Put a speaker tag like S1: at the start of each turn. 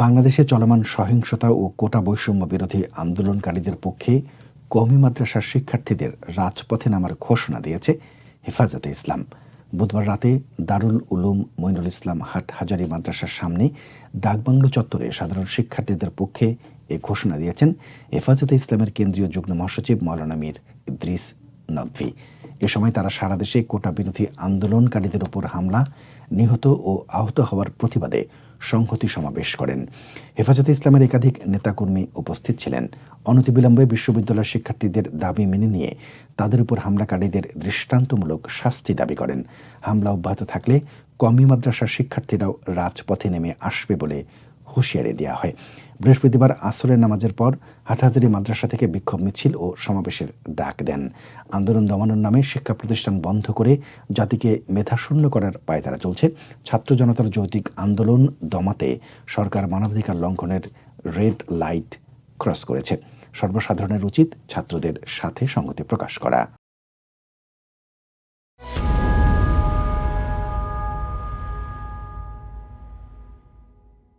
S1: বাংলাদেশে চলমান সহিংসতা ও কোটা বৈষম্য বিরোধী আন্দোলনকারীদের পক্ষে কওমি মাদ্রাসার শিক্ষার্থীদের রাজপথে নামার ঘোষণা দিয়েছে হেফাজতে ইসলাম। বুধবার রাতে দারুল উলুম মইনুল ইসলাম হাট হাজারি মাদ্রাসার সামনে ডাকবাংলো চত্বরে সাধারণ শিক্ষার্থীদের পক্ষে এ ঘোষণা দিয়েছেন হেফাজতে ইসলামের কেন্দ্রীয় যুগ্ম মহাসচিব মৌলানা মীর ইদ্রিস নদভি এ সময় তারা সারা দেশে কোটা বিরোধী আন্দোলনকারীদের উপর হামলা, নিহত ও আহত হওয়ার প্রতিবাদে সংহতি সমাবেশ করেন। হেফাজতে ইসলামের একাধিক নেতাকর্মী উপস্থিত ছিলেন। অনতিবিলম্বে বিশ্ববিদ্যালয়ের শিক্ষার্থীদের দাবি মেনে নিয়ে তাদের উপর হামলাকারীদের দৃষ্টান্তমূলক শাস্তি দাবি করেন। হামলা অব্যাহত থাকলে কমি মাদ্রাসার শিক্ষার্থীরাও রাজপথে নেমে আসবে বলে হুঁশিয়ারি দেওয়া হয়। বৃহস্পতিবার আসরের নামাজের পর হাটহাজারি মাদ্রাসা থেকে বিক্ষোভ মিছিল ও সমাবেশের ডাক দেন। আন্দোলন দমানোর নামে শিক্ষা প্রতিষ্ঠান বন্ধ করে জাতিকে মেধাশূন্য করার পায়তারা চলছে। ছাত্র জনতার যৌতিক আন্দোলন দমাতে সরকার মানবাধিকার লঙ্ঘনের রেড লাইট ক্রস করেছে। সর্বসাধারণের উচিত ছাত্রদের সাথে সংগতি প্রকাশ করা।